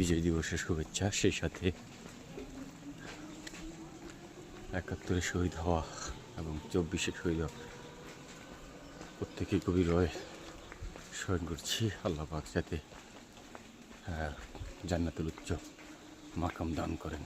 বিজয় দিবসের শুভেচ্ছা, সেই সাথে একাত্তরে শহীদ হওয়া এবং চব্বিশে শহীদ হওয়া প্রত্যেকেই কবি রয় স্মরণ করছি। আল্লাহ পাক যাতে জান্নাতুল উচ্চ মাকাম দান করেন।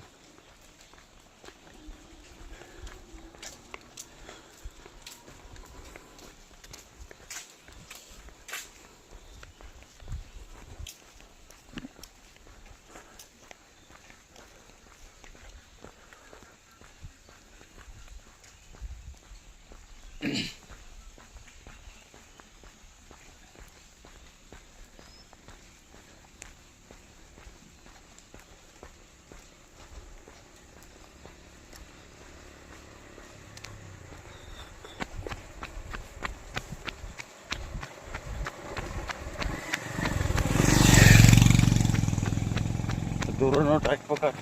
দৌড়ানোটা এক প্রকার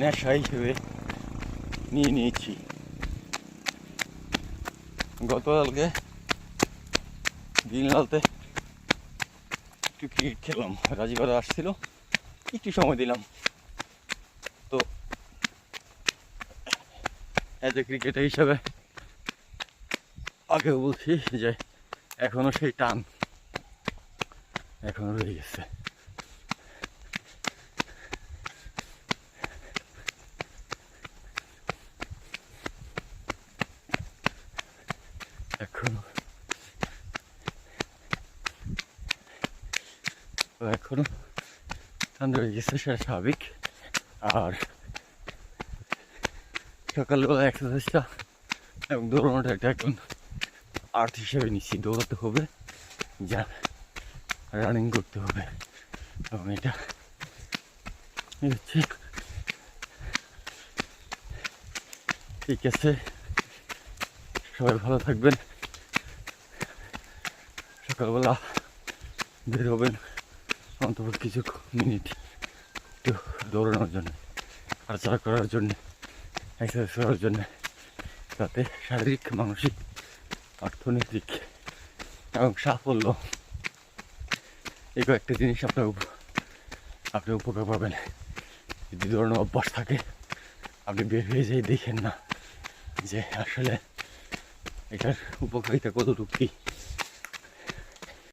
নেশা হিসেবে নিয়ে নিয়েছি। গতকালকে দিনলালতে একটু ক্রিকেট খেলাম। রাজীবারে আসছিল, একটু সময় দিলাম। তো এজ এ ক্রিকেটার হিসাবে আগেও বলছি যে এখনও সেই টান এখনও রয়ে গেছে। এখনও। এখনও ঠান্ডা হয়ে গেছে, সেটা স্বাভাবিক। আর সকালবেলা এক্সারসাইজটা এবং দৌড়ানোটা একটা এখন আর্ট হিসেবে নিচ্ছি, দৌড়াতে হবে, যা রানিং করতে হবে। এবং এটা হচ্ছে। ঠিক আছে। সবাই ভালো থাকবেন। সকালবেলা বের হবেন অন্তত কিছু মিনিট একটু দৌড়ানোর জন্য, হাঁটাচলা করার জন্য এক্সারসাইজ করার জন্য তাতে শারীরিক, মানসিক, অর্থনৈতিক এবং সাফল্য এই কয়েকটা জিনিস আপনার আপনি উপকার পাবেন। যদি দৌড়ানো অভ্যাস থাকে, আপনি বের হয়ে যেয়ে দেখেন না যে আসলে এটার উপকারিতা কতটুকু কী।